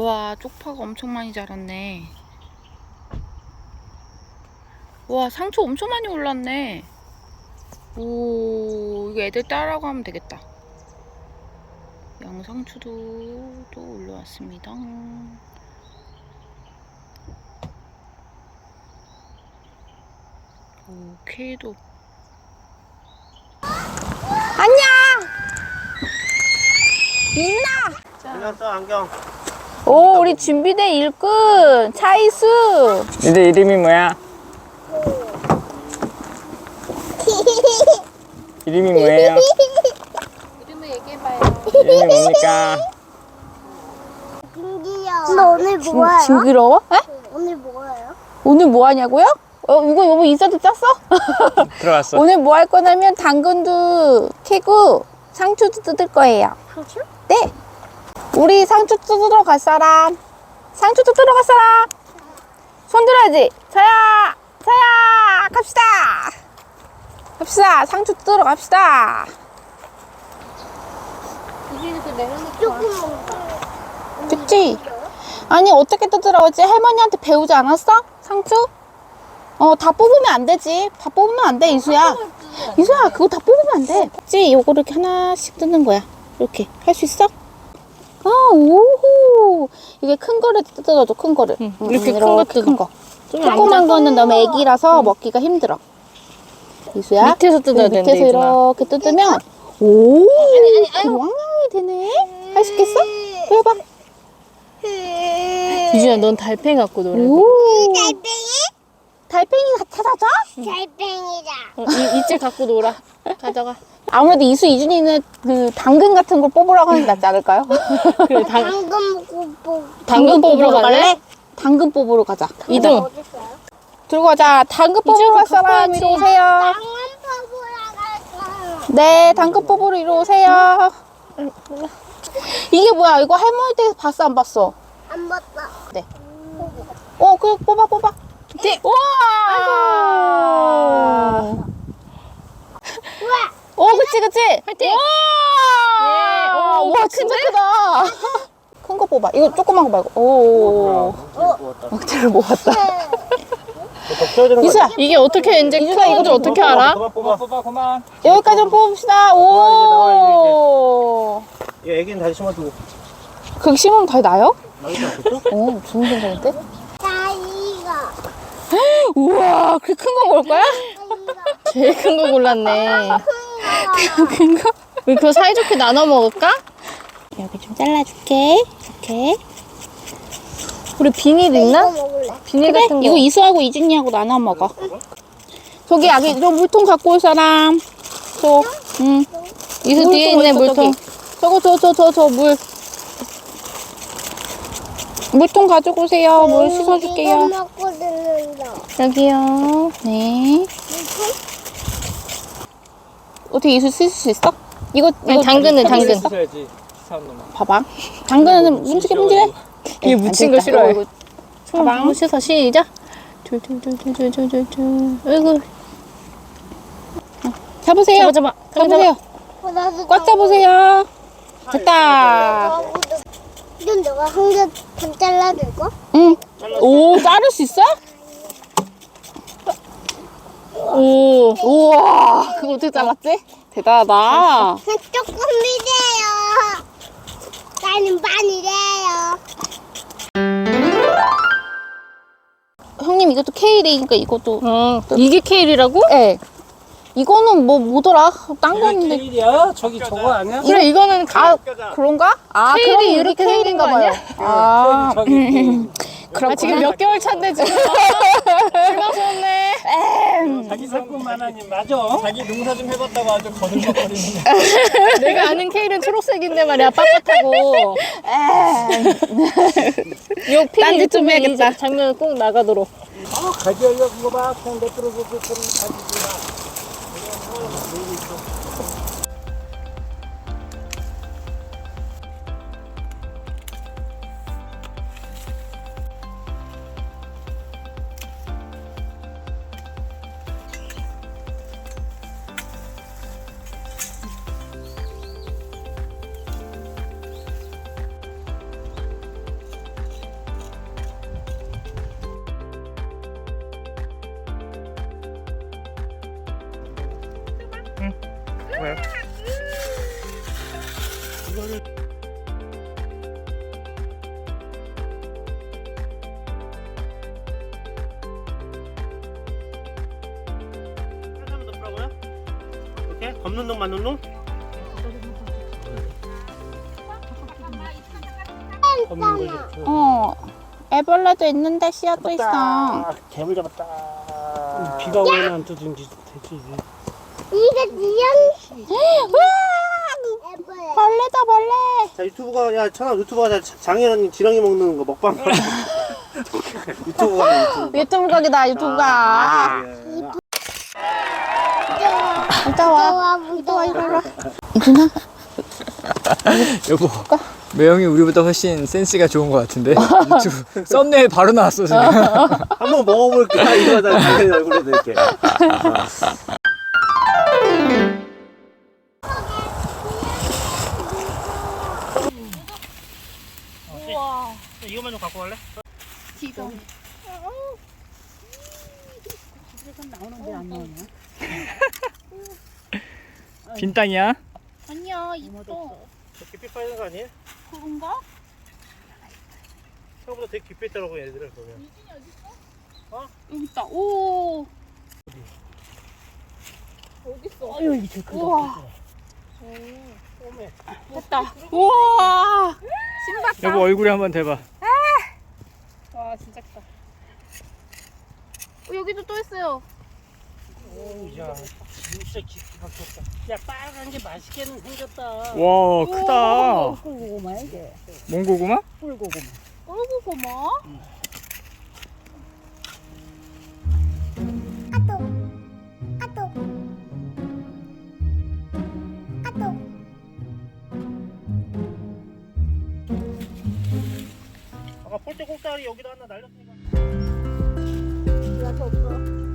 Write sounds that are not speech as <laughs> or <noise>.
우와, 쪽파가 엄청 많이 자랐네. 와, 상추 엄청 많이 올랐네. 오, 이거 애들 따라고 하면 되겠다. 양상추도 또 올라왔습니다. 오, 케이도. 안녕! 있나? 안경 써 안경 오, 우리 준비된 일꾼 차이수. 니들 이름이 뭐야? <laughs> 이름이 뭐예요? 이름을 얘기해봐요. 이름이 뭡니까? 김기영. 너 오늘 뭐예요? 징그러워? 에? 오늘 뭐예요? 오늘 뭐 하냐고요? 어, 이거 여보 인사도 짰어? <laughs> 들어갔어. 오늘 뭐 할 거냐면 당근도 캐고 상추도 뜯을 거예요. 상추? 네. 우리 상추 뜯으러 갈 사람. 상추 뜯으러 갈 사람. 손 들어야지. 자야, 자야, 갑시다. 갑시다. 상추 뜯으러 갑시다. 그치? 아니 어떻게 뜯으라고지? 할머니한테 배우지 않았어? 상추? 어 다 뽑으면 안 되지. 다 뽑으면 안 돼, 이수야. 이수야, 그거 다 뽑으면 안 돼. 그치? 요거 이렇게 하나씩 뜯는 거야. 이렇게 할 수 있어? 아, 오호. 이게 큰 거를 뜯어줘, 큰 거를. 응, 이렇게 큰거 뜯어. 큰 거. 조그만 거는 너무 애기라서 먹기가 힘들어. 이수야. 밑에서 뜯어야 그 되는데, 밑에서. 이렇게 뜯으면 오, 왕왕이 되네. 할 수 있겠어? 또 해봐. 유준아, 넌 달팽이 갖고 놀아. 오. 달팽이? 달팽이 찾아줘? 달팽이다. 어, 이, 이제 갖고 놀아. 가져가. 아무래도 이수 이준이는 그 당근 같은 걸 뽑으라고 하는 게 낫지 않을까요? <laughs> 그래, 당, 먹고 뭐 당근 뽑으러 갈래? 당근 뽑으러 가자. 이동. 어딨어요? 들고 가자. 당근 뽑으러 갈 사람. 이리 오세요. 방금 퍼보러 갈까? 네, 당근 뽑으러 이리 오세요. 이게 뭐야? 이거 할머니 댁에서 봤어 안 봤어? 안 봤다. 네. 어, 그래 뽑아 뽑아. 네. 우와! <laughs> 우와! 오, 그치 그치. 화이팅! 와! 예, 오, 와, 진짜 크다. <laughs> 큰 거 뽑아. 이거 조그만 거 말고. 오. 억지를 모았다. 덮쳐야 되는 거 이수야, 이게 어떻게 이제 이준아, 큰 건지 이거 어떻게 알아? 그만 뽑아 뽑아 그만. 여기까지 좀 뽑읍시다. 오. 이거 애기는 다시 심어두고 심으면 다 나요? 오, 좋은 생각인데? 나 이거. <gasps> 우와, 그렇게 큰거 먹을 거야? 제일 큰 거 골랐네. 큰 거? 우리 그거 사이좋게 나눠 먹을까? 여기 좀 잘라줄게. 이렇게. 우리 비닐 있나? 비닐 그래, 같은 거. 이거 이수하고 이준이하고 나눠 먹어. 저기 여기 저 물통 갖고 올 사람. 저, 응. 이수 뒤에 물통 있네, 물통. 저거 저 저 저 저 물. 물통 가지고 오세요. 물 이거 씻어줄게요. 먹고 듣는다. 여기요. 네. 어떻게 이수 씻을 수 있어? 이거 아니, 이거 당근은 수 당근. 있어? 놈아. 봐봐. 당근은 문지게 문지게. 이게 묻힌 거 싫어해. 가방. 씻어, 시작. 줄줄줄줄줄줄줄. 아이고, 잡으세요. 잡아, 잡아. 잡으세요. 어, 나도 꽉 잡으세요. 됐다. 이건 너가 한개 잘라줄 거? 응. 오, 자를 수 있어? 오. 우와, 그거 어떻게 잘랐지? 대단하다. 그 조금이래요. 나는 반이래요. 형님 이것도 케일이니까 이것도. 어, 이게 케일이라고? 예. 이거는 뭐 뭐더라? 딴거 있는데. 케일이야? 저기 저거 아니야? 그래, 이거는 가, 아, 그런가? 아, 케일이 그럼 이렇게 이렇게 생긴 케일인가 거 봐요. 아니야? 아, 저기 케일. <laughs> 아, 지금 몇 개월 차인데 지금. <laughs> 자기 상품만 하니 맞아. 자기 농사 좀 해봤다고 아주 거들먹거리는. <laughs> 내가 아는 케일은 초록색인데 말이야 빳빳하고. <laughs> 요핀 딴짓 좀 해야겠다. 이 장면 꼭 나가도록. 아, 가지하려 그거 봐. 그냥 내버려 두고 가지고. 왜? 이거를 더 풀라고요? 이렇게? 검는 놈 맞는 놈? 거. 어. 애벌레도 있는데 씨앗도 있어. 아, 개물 잡았다. 비가 오면 안 뜯은 지 되지. 이게 지연 애벌레. 벌레다 벌레. 자 유튜브가 야 천아 유튜브가 자, 장혜연이 지렁이 먹는 거 먹방. <laughs> 유튜브가 유튜브. 유튜브 각이다 유튜브가. 아, 예, 예. 이따 와. 와 이따 와 이리 와. 이준아. 여보 매형이 우리보다 훨씬 센스가 좋은 것 같은데 <laughs> 유튜브 썸네일 바로 나왔어 지금 <laughs> 한번 먹어볼게. 이러다 장혜연 얼굴에도 이렇게. 우와. 이거만 좀 갖고 갈래? <laughs> 빈 땅이야? 아니야 이뻐. 저 깊이 빠지는 거 아니에요? 그런가? 생각보다 되게 깊이 있더라고 얘들을 보면. 여기 있다. 오. 아유 이게 크다. 우와. 오메. 됐다. 우와. 신봤다. 여보 얼굴에 한번 대봐 와 진짜 크다. 어, 여기도 또 있어요. 오 야 진짜 깊이가 컸다. 야 빨간 게 맛있게는 생겼다. 와 크다 꿀고구마 이게. 몽고구마? 꿀고구마. 어이구 고마. 아 여기다 하나 날렸으니까. 이거 없어.